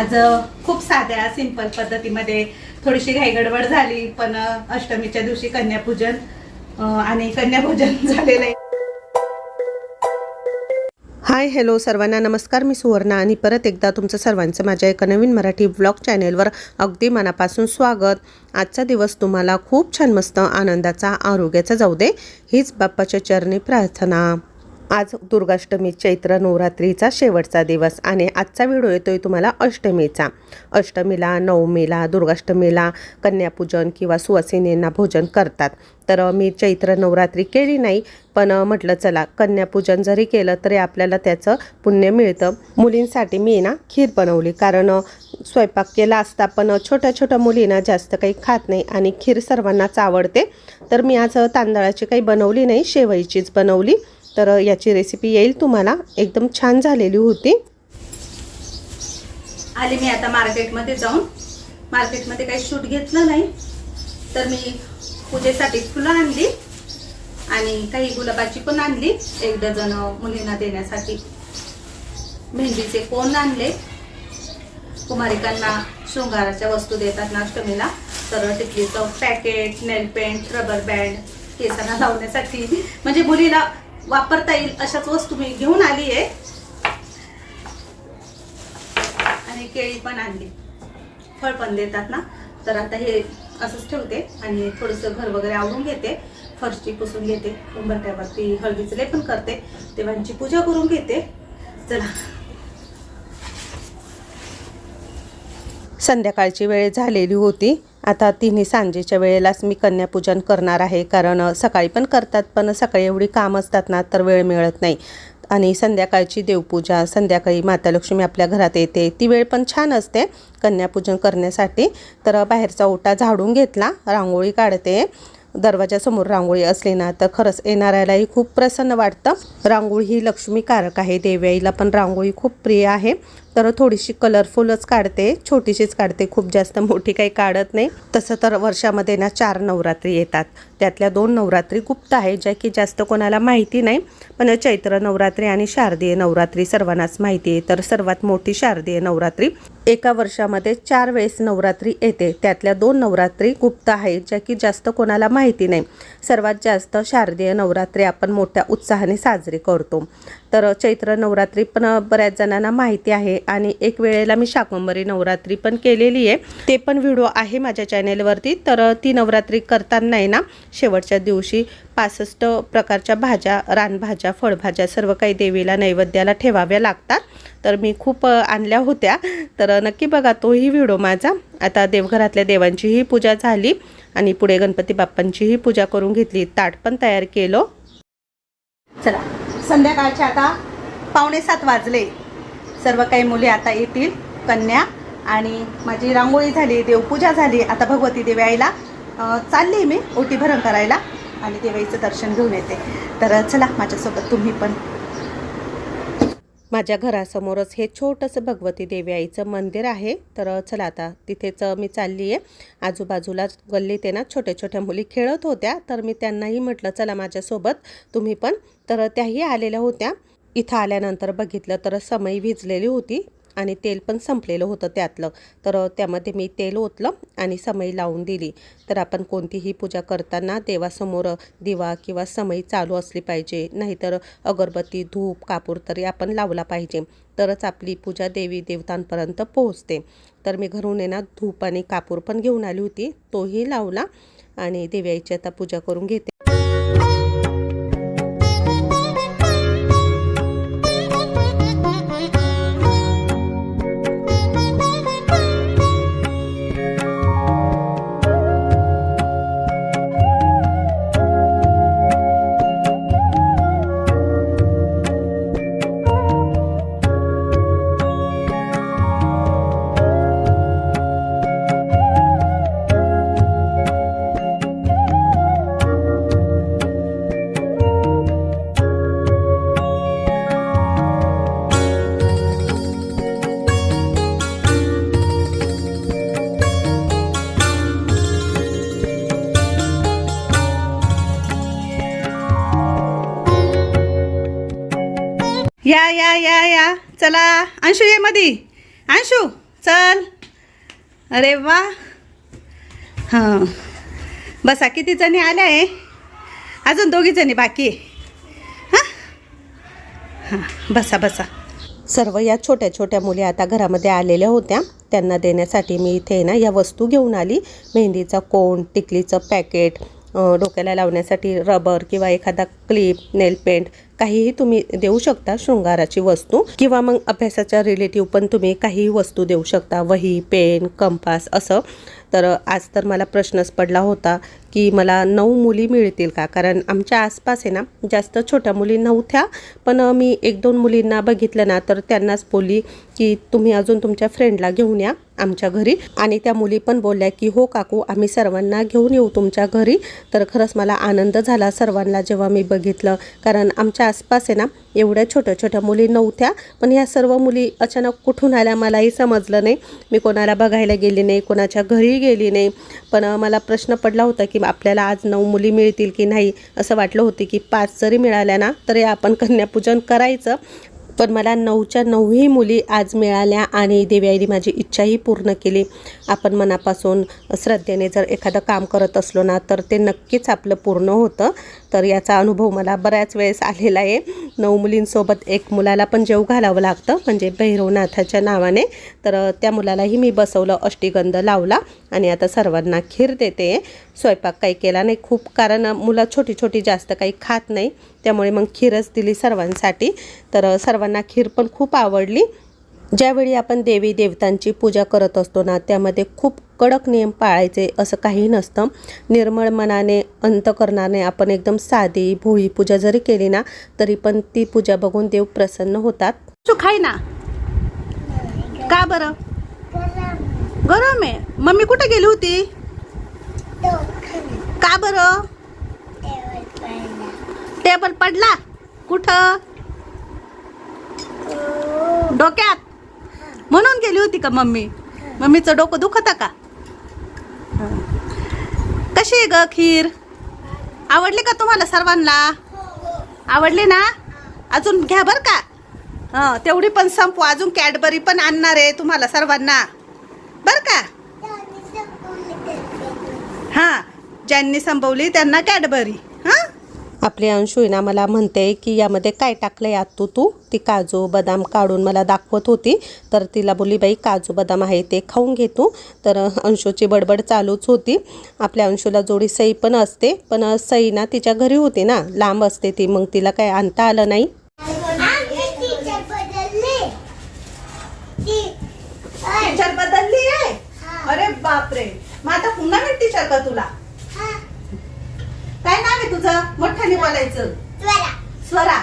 आज खूप साध्या सिंपल पद्धतीमध्ये थोडीशी घाईगडबड झाली पण अष्टमीच्या दिवशी कन्यापूजन आणि कन्यापूजन झालेलं आहे. हाय हॅलो सर्वांना नमस्कार. मी सुवर्णा आणि परत एकदा तुमचं सर्वांचं माझ्या एका नवीन मराठी ब्लॉग चॅनेलवर अगदी मनापासून स्वागत. आजचा दिवस तुम्हाला खूप छान मस्त आनंदाचा आरोग्याचा जाऊ दे. हीच बाप्पाच्या चरणी प्रार्थना. आज दुर्गाष्टमी चैत्र नवरात्रीचा शेवटचा दिवस आणि आजचा व्हिडिओ येतोय तुम्हाला अष्टमीचा. अष्टमीला नवमीला दुर्गाष्टमीला कन्यापूजन किंवा सुवासिनींना भोजन करतात. तर मी चैत्र नवरात्री केली नाही पण म्हटलं चला कन्यापूजन जरी केलं तरी आपल्याला त्याचं पुण्य मिळतं. मुलींसाठी मी ना खीर बनवली कारण स्वयंपाक केला असता पण छोट्या छोट्या मुलींना जास्त काही खात नाही आणि खीर सर्वांनाच आवडते. तर मी आज तांदळाची काही बनवली नाही शेवईचीच बनवली. तर याची रेसिपी येईल तुम्हाला. एकदम छान झालेली होती. आले मी आता मार्केटमध्ये जाऊन. मार्केटमध्ये काही शूट घेतलं नाही. तर मी पूजेसाठी फुलं आणली आणि काही गुलाबाची पण आणली. एक डझन मुलींना देण्यासाठी मेहंदीचे कोण आणले? कुमारिकांना शृंगाराच्या वस्तू देतात ना अष्टमीला तर टिकलीचं packet nail paint rubber band केसांना लावण्यासाठी. म्हणजे मुलीला वापरता येईल अशाच वस्तू मी घेऊन आली आहे. आणि केळी पण आणली. फळ पण देतात ना? तर आता हे असंच ठेवते आणि थोडंसं घर वगैरे आवरून घेते. फरशी पुसून घेते. उंबरट्यावरती हळदीचं लेपन करते. देवांची पूजा करून घेते. चला. संध्याकाळची वेळ झालेली होती. आता तिन्ही सांजेच्या वेळेलाच मी कन्यापूजन करणार आहे कारण सकाळी पण करतात पण सकाळी एवढी काम असतात ना तर वेळ मिळत नाही. आणि संध्याकाळची देवपूजा संध्याकाळी माता लक्ष्मी आपल्या घरात येते. ती वेळ पण छान असते कन्यापूजन करण्यासाठी. तर बाहेरचा ओटा झाडून घेतला रांगोळी काढते. दरवाजासमोर रांगोळी असली ना तर खरंच येणाऱ्यालाही खूप प्रसन्न वाटतं. रांगोळी ही लक्ष्मीकारक आहे देव्याईला पण रांगोळी खूप प्रिय आहे. तर थोडीशी कलरफुलच काढते. छोटीशीच काढते. खूप जास्त मोठी काही काढत नाही. तसं तर वर्षामध्ये ना चार नवरात्री येतात. त्यातल्या दोन नवरात्री गुप्त आहे ज्या की जास्त कोणाला माहिती नाही. पण चैत्र नवरात्री आणि शारदीय नवरात्री सर्वांनाच माहिती आहे. तर सर्वात मोठी शारदीय नवरात्री एका वर्षामध्ये चार वेळेस नवरात्री येते. त्यातल्या दोन नवरात्री गुप्त आहेत ज्या की जास्त कोणाला माहिती नाही. सर्वात जास्त शारदीय नवरात्री आपण मोठ्या उत्साहाने साजरी करतो. तर चैत्र नवरात्री पण बऱ्याच जणांना माहिती आहे. आणि एक वेळेला मी शाकंबरी नवरात्री पण केलेली आहे. ते पण व्हिडिओ आहे माझ्या चॅनेलवरती. तर ती नवरात्री करताना आहे ना शेवटच्या दिवशी पासष्ट प्रकारच्या भाज्या रानभाज्या फळभाज्या सर्व काही देवीला नैवेद्याला ठेवाव्या लागतात. तर मी खूप आणल्या होत्या. तर नक्की बघा तोही व्हिडिओ माझा. आता देवघरातल्या देवांचीही पूजा झाली आणि पुढे गणपती बाप्पांचीही पूजा करून घेतली. ताट पण तयार केलं. चला संध्याकाळचे आता पावणे सात वाजले. सर्व काही मुली आता येतील कन्या. आणि माझी रांगोळी झाली देवपूजा झाली आता भगवती देवी आईला चालली मी ओटी भरण करायला आणि देवाईचं दर्शन घेऊन येते. तर चला माझ्यासोबत तुम्ही पण. माझ्या घरासमोरच हे छोटंसं भगवती देवी आईचं मंदिर आहे. तर चला आता तिथेच मी चालली आहे. आजूबाजूला गल्लीत आहे ना छोट्या छोट्या मुली खेळत होत्या. तर मी त्यांनाही म्हटलं चला माझ्यासोबत तुम्ही पण. तर त्याही आलेल्या होत्या. इथं आल्यानंतर बघितलं तर समय भिजलेली होती आणि तेल पण संपलेलं होतं त्यातलं. तर त्यामध्ये मी तेल ओतलं आणि समय लावून दिली. तर आपण कोणतीही पूजा करताना देवासमोर दिवा किंवा समय चालू असली पाहिजे. नाहीतर अगरबत्ती धूप कापूर तरी आपण लावला पाहिजे. तरच आपली पूजा देवी देवतांपर्यंत पोहोचते. तर मी घरून येणार धूप आणि कापूर पण घेऊन आली होती. तोही लावला आणि देव्याची आता पूजा करून घेते. चला अंशू ये मधी. अंशू चल. अरे वा. हां. बसा किती जणी आल्या आहे अजून दोघी जणी बाकी हां? हां बसा बसा. सर्व या छोट्या छोट्या मुली आता घरामध्ये आलेल्या होत्या. त्यांना देण्यासाठी मी इथे ना या वस्तू घेऊन आली. मेहंदीचा कोण टिकलीचं पॅकेट डोक्याला लावण्यासाठी रबर किंवा एखादा क्लिप नेल पेंट काहीही तुम्ही देऊ शकता शृंगाराची वस्तू. किंवा मग अभ्यासाच्या रिलेटिव्ह पण तुम्ही काहीही वस्तू देऊ शकता. वही पेन कंपास असं. तर आज तर मला प्रश्नच पडला होता. की मला नऊ मुली मिळतील का? कारण आमच्या आसपास आहे ना जास्त छोट्या मुली नव्हत्या पण मी एक दोन मुलींना बघितलं ना तर त्यांनाच बोलली की तुम्ही अजून तुमच्या फ्रेंडला घेऊन या आमच्या घरी. आणि त्या मुली पण बोलल्या की हो काकू आम्ही सर्वांना घेऊन येऊ तुमच्या घरी. तर खरंच मला आनंद झाला सर्वांना जेव्हा मी बघितलं. कारण आमच्या आसपास आहे ना एवढ्या छोट्या छोट्या मुली नव्हत्या पण ह्या सर्व मुली अचानक कुठून आल्या मलाही समजलं नाही. मी कोणाला बघायला गेली नाही कोणाच्या घरी गेली नाही. पण मला प्रश्न पडला होता की आपल्याला आज नऊ मुली मिळतील की नाही असं वाटलं होतं की पाच जरी मिळाल्या ना तरी आपण कन्यापूजन करायचं. पण मला नऊच्या नऊही मुली आज मिळाल्या आणि देवी माझी इच्छाही पूर्ण केली. आपण मनापासून श्रद्धेने जर एखादं काम करत असलो ना तर ते नक्कीच आपलं पूर्ण होतं. तर याचा अनुभव मला बऱ्याच वेळेस आलेला आहे. नऊ मुलींसोबत एक मुलाला पण जेव घालावं लागतं म्हणजे भैरवनाथाच्या नावाने. तर त्या मुलालाही मी बसवलं अष्टीगंध लावला. आणि आता सर्वांना खीर देते. स्वयंपाक काही केला नाही खूप कारण मुलं छोटी छोटी जास्त काही खात नाही त्यामुळे मग खीरच दिली सर्वांसाठी. तर सर्वांना खीर पण खूप आवडली. ज्यावेळी आपण देवी देवतांची पूजा करत असतो ना त्यामध्ये खूप कडक नियम पाळायचे असं काही नसतं. निर्मळ मनाने अंतकरणाने आपण एकदम साधी भोळी पूजा जरी केली ना तरी पण ती पूजा बघून देव प्रसन्न होतात. तू खाय ना. का बरं? गरम आहे. मम्मी कुठे गेली होती? का बरं? टेबल पडला. कुठं? डोक्यात? म्हणून गेली होती का मम्मी? मम्मीचं डोकं दुखत का? कशी आहे ग खीर? आवडली का तुम्हाला सर्वांना? आवडली ना? अजून घ्या बर का. हं तेवढी पण संपू. अजून कॅडबरी पण आणणार आहे तुम्हाला सर्वांना बर का हां ज्यांनी संपवली त्यांना कॅडबरी हां? आपली अंशू आहे ना मला म्हणते की यामध्ये काय टाकलं आहे आत्तू तू? ती काजू बदाम काढून मला दाखवत होती तर तिला बोलली बाई काजू बदाम आहे ते खाऊन घे तू. तर अंशूची बडबड चालूच होती. आपल्या अंशूला जोडी सई पण असते पण सई ना तिच्या घरी होती ना लांब असते ती मग तिला काय आणता आलं नाही टीचर बदलली आहे अरे बापरे. मग आता पुन्हा टीचर का तुला? काय नाव आहे तुझं? मोठ्याने बोलायचं. स्वरा.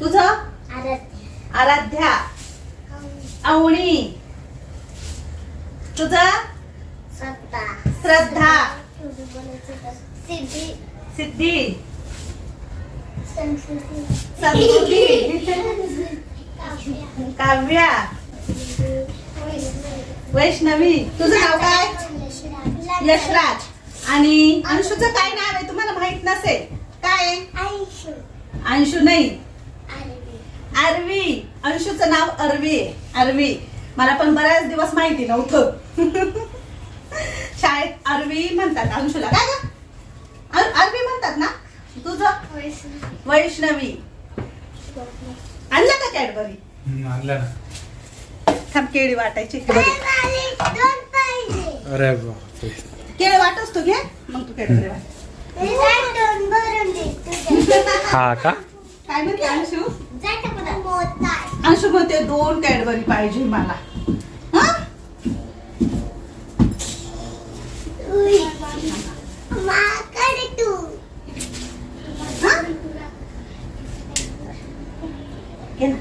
तुझं? आराध्या. आवणी तुझं? श्रद्धा. सिद्धी. संस्कृती काव्या. वैष्णवी. तुझं नाव काय? यशराज. आणि अंशूचं काय नाव आहे तुम्हाला माहीत नसेल? काय? अंशू. नाही. आरवी. अंशूचं नाव अरवी आहे. अरवी मला पण बऱ्याच दिवस माहिती नव्हतं. शाळेत अरवी म्हणतात अंशूला. काय ग अर- अरवी म्हणतात ना तुझं वैष्णवी. आणलं का कॅडबरी? आणलं ना. थांब केळी वाटायची. अरे बापरे. केळी वाटच तू घे मग तू कॅडबरी वाट. हा का? काय म्हणते अंशू? अंशू म्हणते दोन कॅडबरी पाहिजे मला हा हा? घे ना.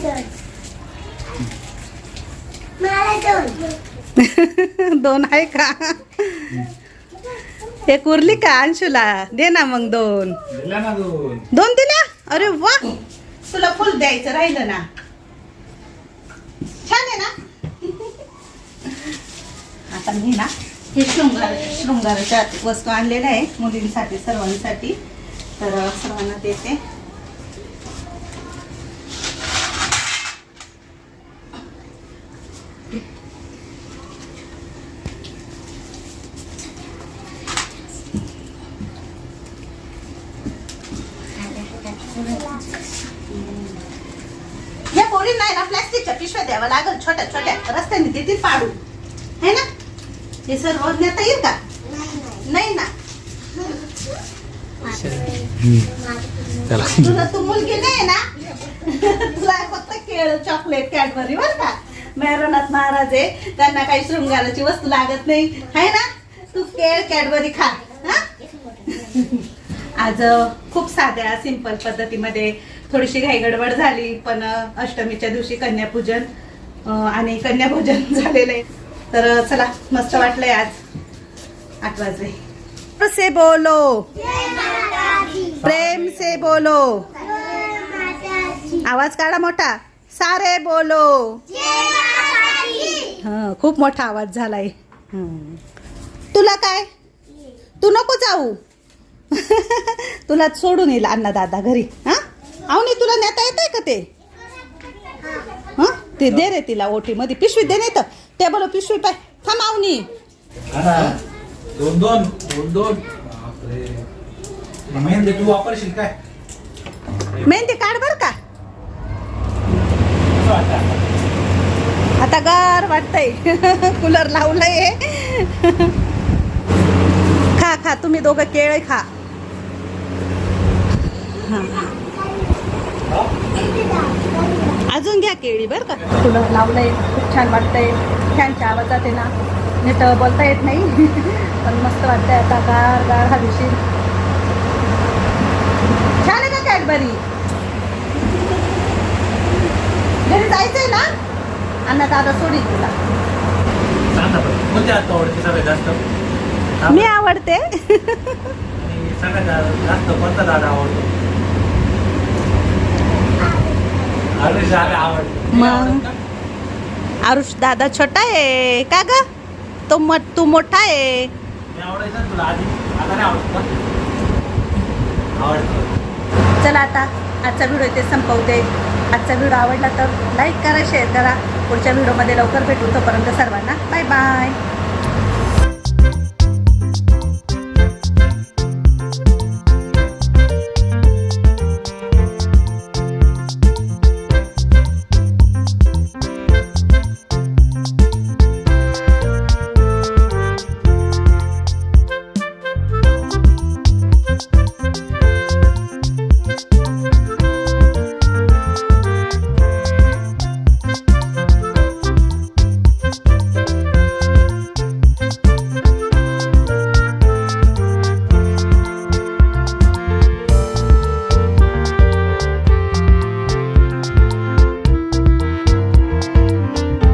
दोन. आहे का? एक उरली का अंशूला? दे ना मग दोन. दिला ना दोन. दोन दिल्या? अरे वा! तुला फुल द्यायचं राहिलं ना. छान आहे ना? आता मी ना हे शृंगार शृंगाराच्या वस्तू आणलेल्या आहे मुलींसाठी सर्वांसाठी. तर सर्वांना देते. छोट्या छोट्या रस्त्याने देतील पाडू है ना? हे सर्व नेता येईल का? नाही ना. त्याला तुला तू मुलगी नाही ना? तुला फक्त केळ चॉकलेट कॅडबरी बर का? मेहरनाथ महाराज आहे त्यांना काही शृंगाराची वस्तू लागत नाही. है ना? तू केळ कॅडबरी खा. हा? आज खूप साध्या सिंपल पद्धतीमध्ये थोडीशी घाईगडबड झाली पण अष्टमीच्या दिवशी कन्यापूजन. आणि कन्याभोजन झालेलं आहे. तर चला मस्त वाटलंय आज. आठ वाजले. से बोलो. प्रेम से बोलो. आवाज काढा मोठा. सारे बोलो. हा खूप मोठा आवाज झालाय. हं. तुला काय? तू नको जाऊ. तुला सोडून येईल अण्णा दादा घरी. हा? आवनी तुला नेता येत आहे का ते? ते दे रे तिला ओटी मध्ये पिशवी दे नाही तर टेबल पिशवी पाय थांब आवनी. दोन दोन दोन दोन. बापरे. मेहंदी तू वापरशील काय? मेहंदी काढ बर का. वाटतं? आता गार वाटतंय. कूलर लावलंय. खा खा तुम्ही दोघं केळ खा. अजून घ्या केळी बर का. कूलर लावलंय खूप छान वाटतंय. फॅनच्या आवाजात आहे ना नीट बोलता येत नाही. पण मस्त वाटतंय आता गार गार हवेशीर छान आहे का कॅडबरी? घरी जायचंय ना? अण्णा दादा सोडील तुला. ना हा? मी आवडते. जास्त कोणता दादा आवडतो अरे दादा आवडतो मग? आरुष दादा छोटा आहे. का ग? तो मो- तू मोठा आहे. चला आता आजचा व्हिडिओ इथे संपवते. आजचा व्हिडिओ आवडला तर लाईक करा शेअर करा. पुढच्या व्हिडिओमध्ये लवकर भेटू. तोपर्यंत सर्वांना बाय बाय